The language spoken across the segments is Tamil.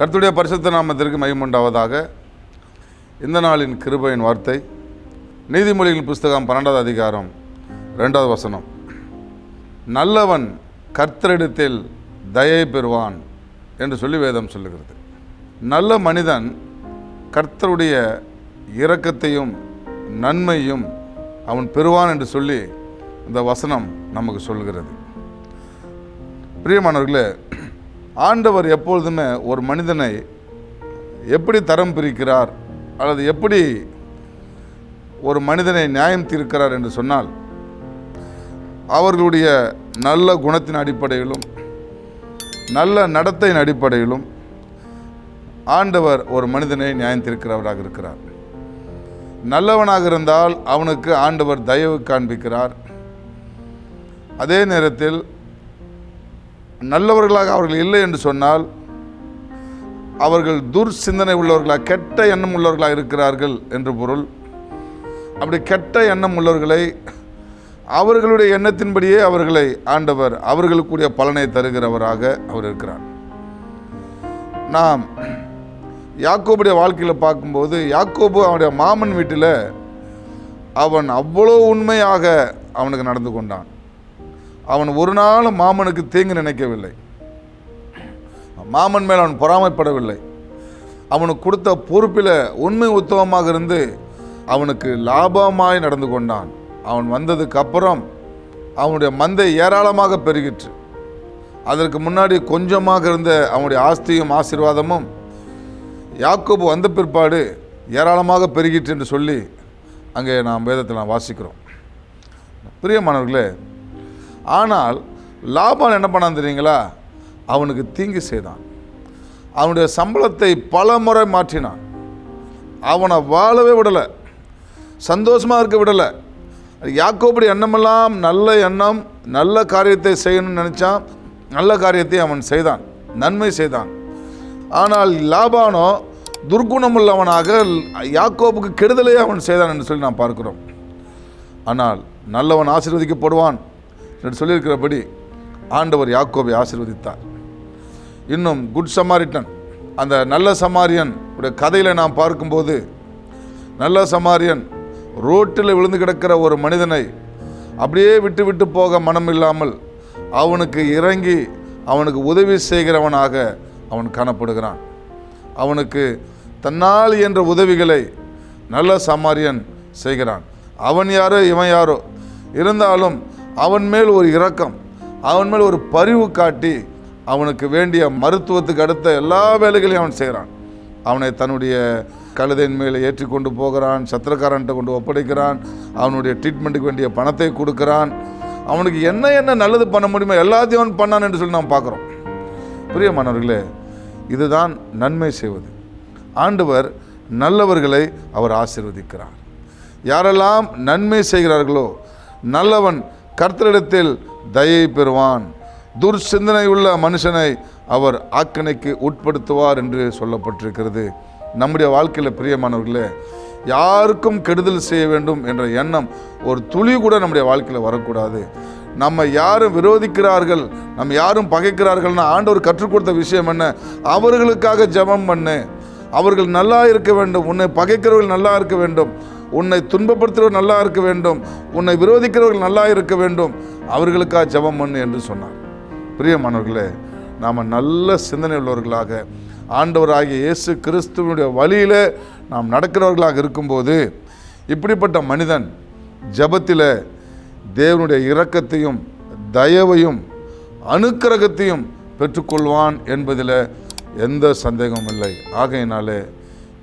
கர்த்துடைய பரிசுத்த நாமத்திற்கு மையமுண்டாவதாக இந்த நாளின் கிருபையின் வார்த்தை நீதிமொழியின் புஸ்தகம் பன்னெண்டாவது அதிகாரம் ரெண்டாவது வசனம். நல்லவன் கர்த்தரிடத்தில் தயை பெறுவான் என்று சொல்லி வேதம் சொல்லுகிறது. நல்ல மனிதன் கர்த்தருடைய இரக்கத்தையும் நன்மையும் அவன் பெறுவான் என்று சொல்லி இந்த வசனம் நமக்கு சொல்கிறது. பிரியமானவர்களே ஆண்டவர் எப்பொழுதுமே ஒரு மனிதனை எப்படி தரம் பிரிக்கிறார் அல்லது எப்படி ஒரு மனிதனை நியாயம் தீர்க்கிறார் என்று சொன்னால் அவர்களுடைய நல்ல குணத்தின் அடிப்படையிலும் நல்ல நடத்தையின் அடிப்படையிலும் ஆண்டவர் ஒரு மனிதனை நியாயம் தீர்க்கிறவராக இருக்கிறார். நல்லவனாக இருந்தால் அவனுக்கு ஆண்டவர் தயவு காண்பிக்கிறார். அதே நேரத்தில் நல்லவர்களாக அவர்கள் இல்லை என்று சொன்னால் அவர்கள் துர் சிந்தனை உள்ளவர்களாக கெட்ட எண்ணம் உள்ளவர்களாக இருக்கிறார்கள் என்று பொருள். அப்படி கெட்ட எண்ணம் உள்ளவர்களை அவர்களுடைய எண்ணத்தின்படியே அவர்களை ஆண்டவர் அவர்களுக்குரிய பலனை தருகிறவராக அவர் இருக்கிறார். நாம் யாக்கோபுடைய வாழ்க்கையில் பார்க்கும்போது யாக்கோபு அவனுடைய மாமன் வீட்டில் அவன் அவ்வளோ உண்மையாக அவனுக்கு நடந்து கொண்டான். அவன் ஒரு நாளும் மாமனுக்கு தீங்கு நினைக்கவில்லை. மாமன் மேல் அவன் பொறாமைப்படவில்லை. அவனுக்கு கொடுத்த பொறுப்பில் உண்மை உத்தவமாக இருந்து அவனுக்கு லாபமாய் நடந்து கொண்டான். அவன் வந்ததுக்கு அப்புறம் அவனுடைய மந்தை ஏராளமாக பெருகிற்று. அதற்கு முன்னாடி கொஞ்சமாக இருந்த அவனுடைய ஆஸ்தியும் ஆசீர்வாதமும் யாக்கோபு வந்த பிற்பாடு ஏராளமாக பெருகிற்று என்று சொல்லி அங்கே நாம் வேதத்தில் நாம் வாசிக்கிறோம். பிரியமானவர்களே ஆனால் லாபான் என்ன பண்ணான் தெரியுங்களா? அவனுக்கு தீங்கு செய்தான். அவனுடைய சம்பளத்தை பல முறை மாற்றினான். அவனை வாழவே விடலை. சந்தோஷமாக இருக்க விடலை. யாக்கோபடி எண்ணமெல்லாம் நல்ல எண்ணம் நல்ல காரியத்தை செய்யணும்னு நினச்சான். நல்ல காரியத்தை அவன் செய்தான். நன்மை செய்தான். ஆனால் லாபானோ துர்க்குணமுள்ளவனாக யாக்கோபுக்கு கெடுதலே அவன் செய்தான் என்று சொல்லி நாம் பார்க்கிறோம். ஆனால் நல்லவன் ஆசீர்வதிக்கப்படுவான். என்று சொல்லியிருக்கிறபடி ஆண்டவர் யாக்கோவை ஆசீர்வதித்தார். இன்னும் குட் சமாரிட்டன் அந்த நல்ல சமாரியன் உடைய கதையில் நாம் பார்க்கும்போது நல்ல சமாரியன் ரோட்டில் விழுந்து கிடக்கிற ஒரு மனிதனை அப்படியே விட்டு விட்டு போக மனம் இல்லாமல் அவனுக்கு இறங்கி அவனுக்கு உதவி செய்கிறவனாக அவன் காணப்படுகிறான். அவனுக்கு தன்னால் என்ற உதவிகளை நல்ல சமாரியன் செய்கிறான். அவன் யாரோ இவன் யாரோ? இருந்தாலும் அவன் மேல் ஒரு இரக்கம் அவன் மேல் ஒரு பரிவு காட்டி அவனுக்கு வேண்டிய மருத்துவத்துக்கு அடுத்த எல்லா வேலைகளையும் அவன் செய்கிறான். அவனை தன்னுடைய கழுதையின் மேலே ஏற்றி கொண்டு போகிறான் சத்திரக்காரன்ட்ட கொண்டு ஒப்படைக்கிறான் அவனுடைய ட்ரீட்மெண்ட்டுக்கு வேண்டிய பணத்தை கொடுக்கிறான். அவனுக்கு என்ன என்ன நல்லது பண்ண முடியுமோ எல்லாத்தையும் அவன் பண்ணான் என்று சொல்லி நாம் பார்க்குறோம். பிரியமானவர்களே இதுதான் நன்மை செய்வது. ஆண்டவர் நல்லவர்களை அவர் ஆசிர்வதிக்கிறார். யாரெல்லாம் நன்மை செய்கிறார்களோ நல்லவன் கர்த்தரிடத்தில் தயை பெறுவான். துர்சிந்தனை உள்ள மனுஷனை அவர் ஆக்கணைக்கு உட்படுத்துவார் என்று சொல்லப்பட்டிருக்கிறது. நம்முடைய வாழ்க்கையில் பிரியமானவர்களே யாருக்கும் கெடுதல் செய்ய வேண்டும் என்ற எண்ணம் ஒரு துளி கூட நம்முடைய வாழ்க்கையில் வரக்கூடாது. நம்ம யாரும் விரோதிக்கிறார்கள் நம்ம யாரும் பகைக்கிறார்கள்னா ஆண்டவர் கற்றுக் கொடுத்த விஷயம் என்ன? அவர்களுக்காக ஜெபம் பண்ணு. அவர்கள் நல்லா இருக்க வேண்டும் உன்னை பகைக்கிறவர்கள் நல்லா இருக்க வேண்டும். உன்னை துன்பப்படுத்துகிறவர் நல்லா இருக்க வேண்டும். உன்னை விரோதிக்கிறவர்கள் நல்லா இருக்க வேண்டும். அவர்களுக்காக ஜபம் பண்ணு என்று சொன்னார். பிரியமானவர்களே நாம் நல்ல சிந்தனை உள்ளவர்களாக ஆண்டவராகிய இயேசு கிறிஸ்துவனுடைய வழியில் நாம் நடக்கிறவர்களாக இருக்கும்போது இப்படிப்பட்ட மனிதன் ஜபத்தில் தேவனுடைய இரக்கத்தையும் தயவையும் அனுக்கிரகத்தையும் பெற்றுக்கொள்வான் என்பதில் எந்த சந்தேகமும் இல்லை. ஆகையினாலே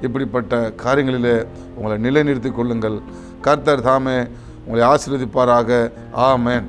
இப்படிப்பட்ட காரியங்களிலே உங்களை நிலைநிறுத்திக் கொள்ளுங்கள். கர்த்தர் தாமே உங்களை ஆசீர்வதிப்பாராக. ஆமேன்.